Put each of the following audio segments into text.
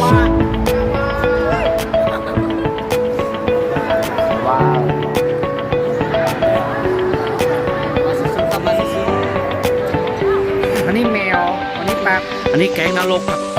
ว้าวว้าวมาสุดๆครับมาสุดๆอันนี้แมว อันนี้ปลาอันนี้แกงนรกครับ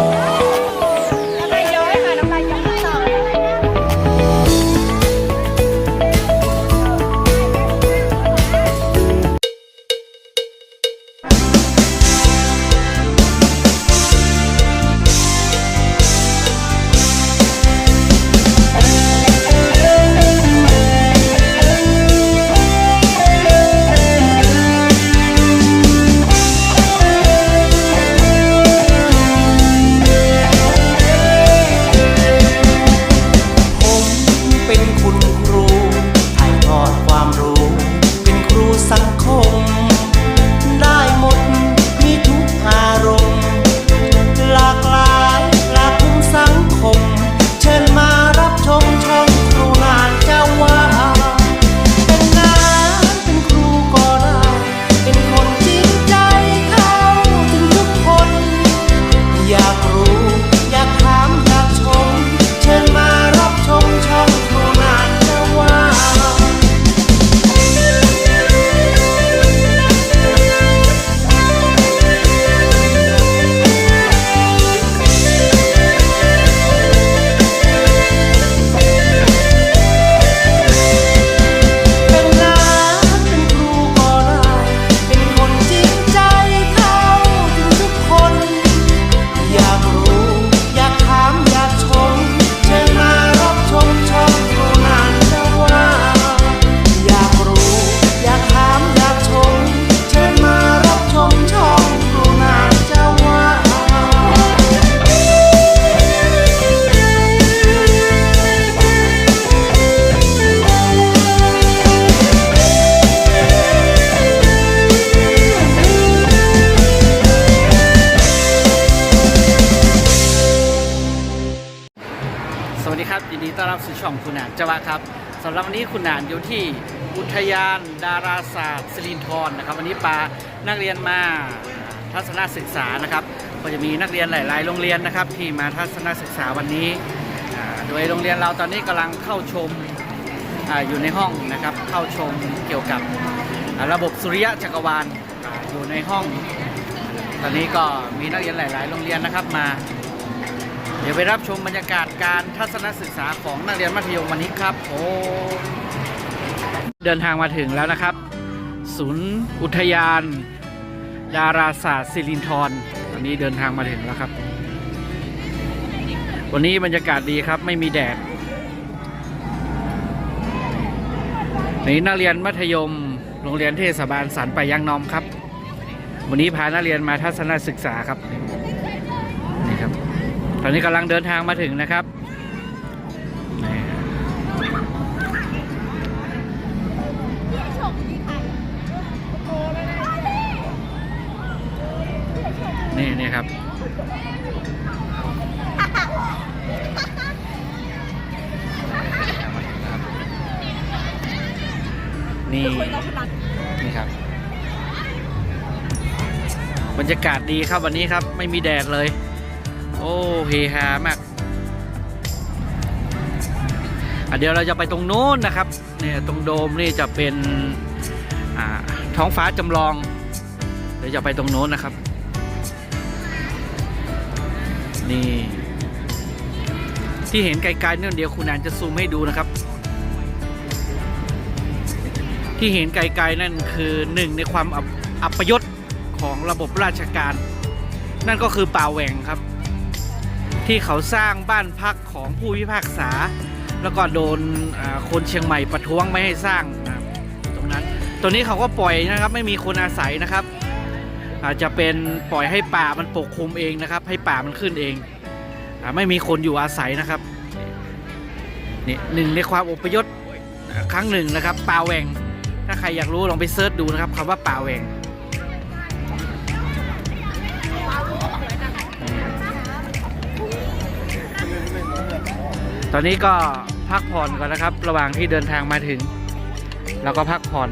วัสดีครับยินดีต้อนรับสู่ช่องคุณนานจวะครับสำหรับวันนี้คุณนานอยู่ที่อุทยานดาราศาสตร์สิรินธรนะครับวันนี้ปานักเรียนมาทัศนศึกษานะครับก็จะมีนักเรียนหลาย ๆ โรงเรียนนะครับ ที่มาทัศนศึกษาวันนี้ โดยโรงเรียนเราตอนนี้กำลังเข้าชมออยู่ในห้องนะครับ เข้าชมเกี่ยวกับระบบสุริยะจักรวาลออยู่ในห้อง ตอนนี้ก็มีนักเรียนหลาย ๆ โรงเรียนนะครับมา เดี๋ยวไปรับชมบรรยากาศการทัศนศึกษาของนักเรียนมัธยมวันนี้ครับโอ้เดินทางมาถึงแล้วนะครับ ศูนย์อุทยาน ดาราศาสตร์สิรินธรวันนี้เดินทางมาถึงแล้วครับ วันนี้บรรยากาศดีครับไม่มีแดดนี่นักเรียนมัธยม โรงเรียนเทศบาลสันไปยางนอมครับ วันนี้พานักเรียนมาทัศนศึกษาครับนี่ครับ ตอนนี้กำลังเดินทางมาถึงนะครับนี่นี่ครับ นี่นี่ครับ บรรยากาศดีครับวันนี้ครับ ไม่มีแดดเลย โอ้เฮฮามากเดี๋ยวเราจะไปตรงโน้นนะครับเนี่ยตรงโดมนี่จะเป็นท้องฟ้าจำลองเดี๋ยวจะไปตรงโน้นนะครับ นี่ ที่เห็นไกลๆนั่นเดี๋ยวคุณแอนจะซูมให้ดูนะครับ ที่เห็นไกลๆนั่นคือหนึ่งในความอับอัปยศของระบบราชการ นั่นก็คือป่าแหว่งครับ ที่เขาสร้างบ้านพักของผู้พิพากษา แล้วก็โดนคนเชียงใหม่ประท้วงไม่ให้สร้างตรงนั้นตัวนี้เขาก็ปล่อยนะครับไม่มีคนอาศัยนะครับ อาจจะเป็นปล่อยให้ป่ามันปกคลุมเองนะครับ ให้ป่ามันขึ้นเองอไม่มีคนอยู่อาศัยนะครับนี่หนึ่งในความอพยพครั้งหนึ่งนะครับป่าแหวงถ้าใครอยากรู้ลองไปเซิร์ชดูนะครับคำว่าป่าแหว่ง ตอนนี้ก็พักผ่อนก่อนนะครับ ระหว่างที่เดินทางมาถึงแล้วก็พักผ่อน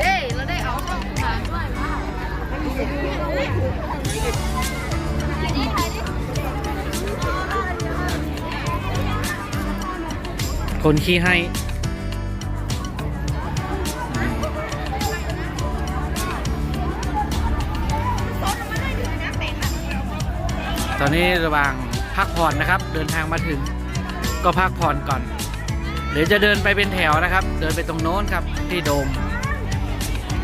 เย้เราได้ออกคนขี้ให้ ตอนนี้ระหว่างพักผ่อนนะครับ เดินทางมาถึงก็พักผ่อนก่อนเดี๋ยวจะเดินไปเป็นแถวนะครับ เดินไปตรงโน้นครับที่โดม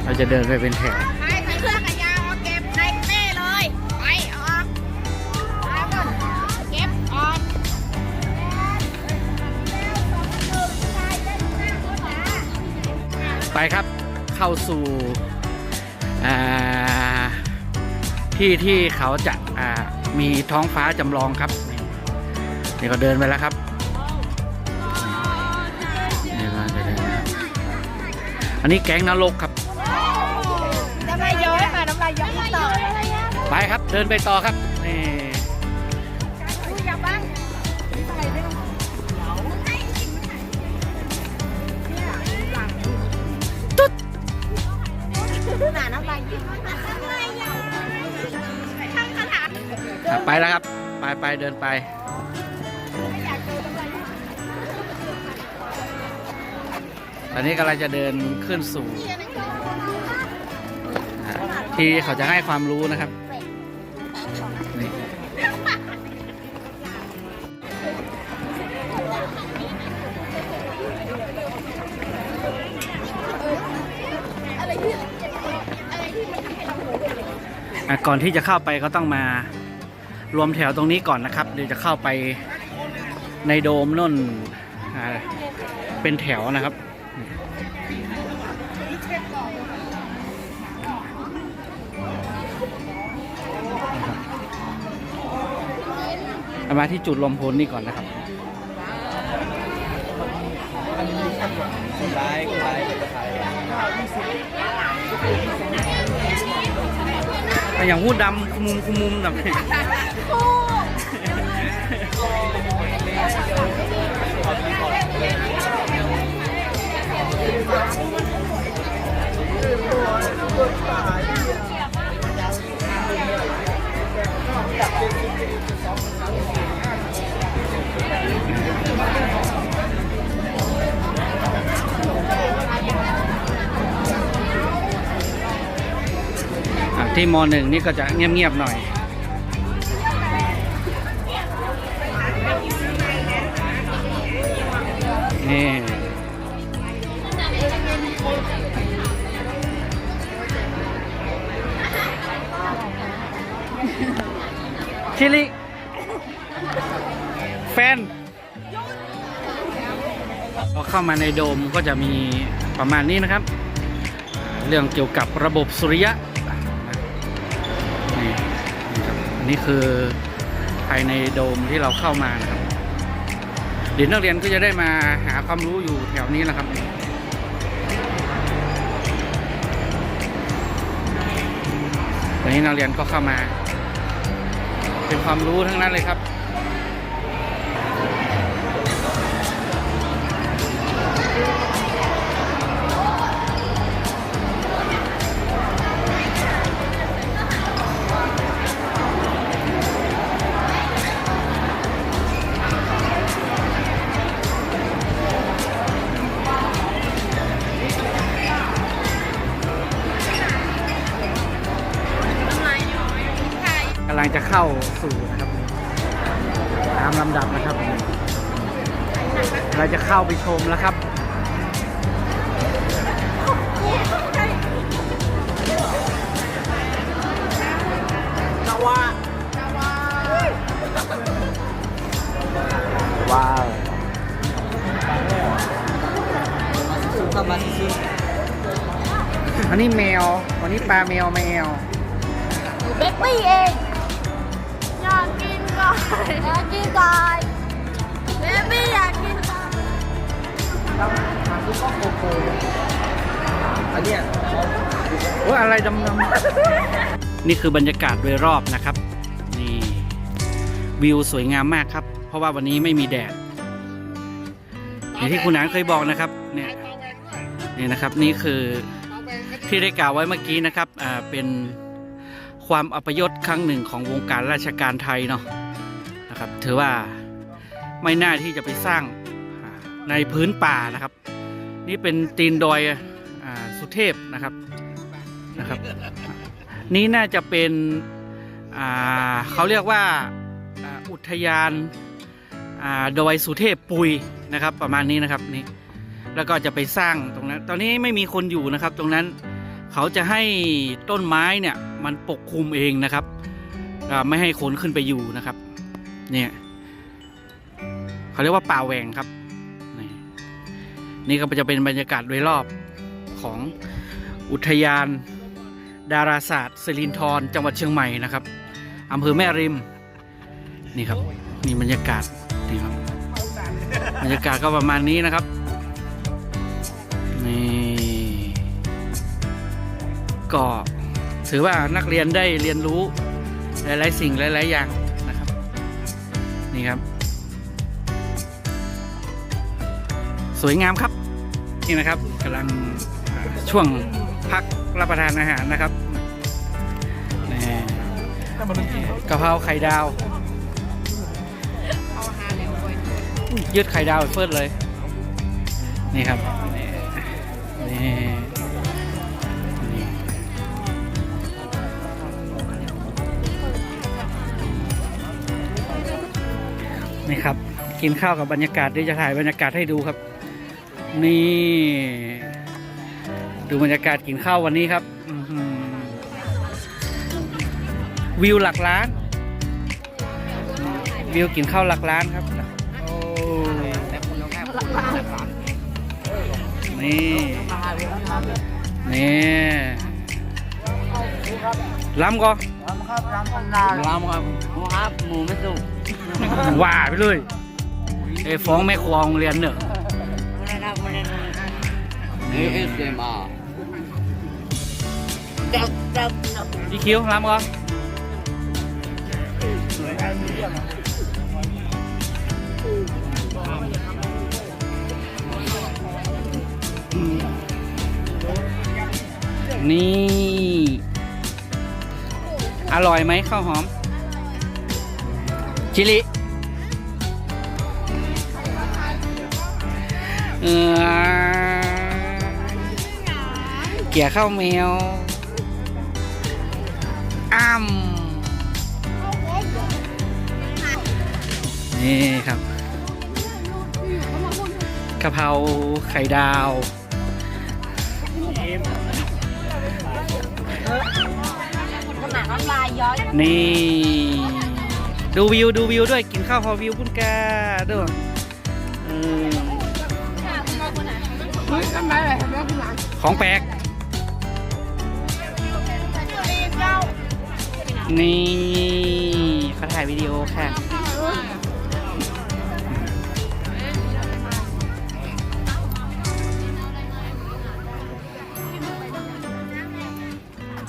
เราจะเดินไปเป็นแถวไปใส่เครื่องขยะเอาเก็บในเป้เลย ไปออกเอาก่อนเก็บออกไปครับเข้าสู่อ่าที่ที่เขาจะอ่า มีท้องฟ้าจำลองครับนี่นี่ก็เดินไปแล้วครับนี่ก็จะเดินมาอันนี้แก๊งนรกครับน้ำลายย้อยค่ะน้ำลายย้อยต่อไปครับเดินไปต่อครับ อะไปแล้วครับ ไปไปเดินไป ตอนนี้กำลังจะเดินขึ้นสู่อ่าที่เขาจะให้ความรู้นะครับ นี่อะก่อนที่จะเข้าไปก็ต้องมา รวมแถวตรงนี้ก่อนนะครับ เดี๋ยวจะเข้าไปในโดมน่นเป็นแถวนะครับ มาที่จุดลมพลนี่ก่อนนะครับแต่อย่างหูดดำคุมุมคุมุมแบบนี้ ที่มหนึ่งนี่ก็จะเงียบๆหน่อย นี่ชิลิแฟนพอเข้ามาในโดมก็จะมีประมาณนี้นะครับ เรื่องเกี่ยวกับระบบสุริยะนี่นี่คือภายในโดมที่เราเข้ามานะครับ เด็กนักเรียนก็จะได้มาหาความรู้อยู่แถวนี้แหละครับวันนี้นักเรียนก็เข้ามา เป็นความรู้ทั้งนั้นเลยครับำลังจะเข้าสู่นะครับตามลำดับนะครับเราจะเข้าไปชมแล้วครับว้าวอันนี้แมว วันนี้ปลาแมวแมว เบปปี้เองอยาก กินก่อนอยากกินก่อนเบปปี้อยากกินก่อนว่าอะไรดำๆนี่คือบรรยากาศโดยรอบนะครับ นี่วิวสวยงามมากครับ เพราะว่าวันนี้ไม่มีแดดอย่างที่คุณหนานเคยบอกนะครับ เนี่ยนี่นะครับนี่คือที่ได้กล่าวไว้เมื่อกี้นะครับ อ่า เป็นความอัปยศครั้งหนึ่งของวงการราชการไทยเนาะ นะครับ ถือว่าไม่น่าที่จะไปสร้างในพื้นป่านะครับ นี่เป็นตีนดอยอสุเทพนะครับนะครับ นี่น่าจะเป็นเขาเรียกว่าอุทยานดอยสุเทพปุยนะครับ ประมาณนี้นะครับนี่แล้วก็จะไปสร้างตรงนั้น ตอนนี้ไม่มีคนอยู่นะครับ ตรงนั้นเขาจะให้ต้นไม้เนี่ยมันปกคลุมเองนะครับ ไม่ให้คนขึ้นไปอยู่นะครับ เนี่ยเขาเรียกว่าป่าแหวงครับนี่นี่ก็จะเป็นบรรยากาศโดยรอบของอุทยาน ดาราศาสตร์สิรินธรจังหวัดเชียงใหม่นะครับอำเภอแม่ริมนี่ครับนี่บรรยากาศนี่ครับบรรยากาศก็ประมาณนี้นะครับนี่ก็ถือว่านักเรียนได้เรียนรู้หลาย ๆ สิ่งหลาย ๆ อย่าง นะครับนี่ครับ สวยงามครับ นี่นะครับกำลังอ่าช่วงพักรับประทานอาหารนะครับนี่กะเพราไข่ดาวอุ๊ยยืดไข่ดาวไปเฟิร์สเลย นี่ครับ นี่นี่นี่ นี่ครับ กินข้าวกับบรรยากาศเดี๋ยวจะถ่ายบรรยากาศให้ดูครับ นี่ ดูบรรยากาศกินข้าววันนี้ครับอื้อหือวิวหลักล้าน วิวกินข้าวหลักล้านครับโอ้นี่นี่ล้ำก็ลำครับลำหมูไม่สุก ว่าไปเลยไอ้ฟ้องแม่ครัวโรงเรียนเนอะไม่ได้ครับไม่ได้ครับนี่ ASMR จับจับจับพี่คิ้วล้ำก็นี่ อร่อยไหมข้าวหอม ชิลิ เกี่ยข้าวแมว อ้ำนี่ครับกะเพราไข่ดาวนี่ ดูวิวดูวิวด้วยกินข้าวพอวิวพุ่นกด้วยอืม ของแปลก นี่เขาถ่ายวิดีโอค่ะ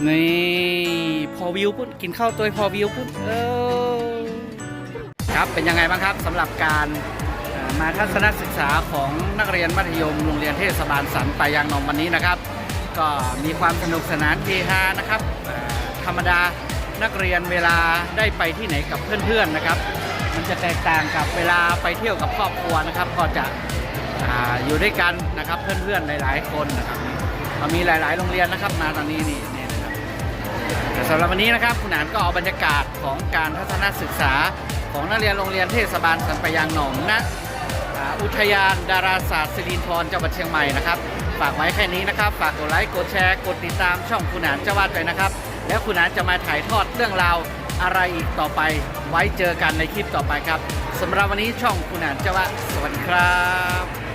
นี่ พอวิวพุ่นกินข้าวตัวพอวิวพุ่นเออครับเป็นยังไงบ้างครับสำหรับการ มาทัศนศึกษาของนักเรียนมัธยมโรงเรียนเทศบาลสันปายางนองวันนี้นะครับ ก็มีความสนุกสนานเฮฮานะครับธรรมดานักเรียนเวลาได้ไปที่ไหนกับเพื่อนๆนะครับ มันจะแตกต่างกับเวลาไปเที่ยวกับครอบครัวนะครับ ก็จะออยู่ด้วยกันนะครับเพื่อนๆหลายๆคนนะครับเรามีหลายๆ โรงเรียนนะครับมาตอนนี้นี่นี่นะครับแต่สำหรับวันนี้นะครับคุณหนานก็เอาบรรยากาศของการทัศนศึกษาของนักเรียนโรงเรียนเทศบาลสันปยางหนองณ อุทยานดาราศาสตร์สิรินทรจังหวัดเชียงใหม่นะครับ ฝากไว้แค่นี้นะครับ ฝากกดไลค์ กดแชร์ กดติดตามช่องคุณหนานเจ้าวาดไปนะครับ แล้วคุณหนานจะมาถ่ายทอดเรื่องราวอะไรอีกต่อไป ไว้เจอกันในคลิปต่อไปครับสำหรับวันนี้ช่องคุณหนานเจ้าวาดสวัสดีครับ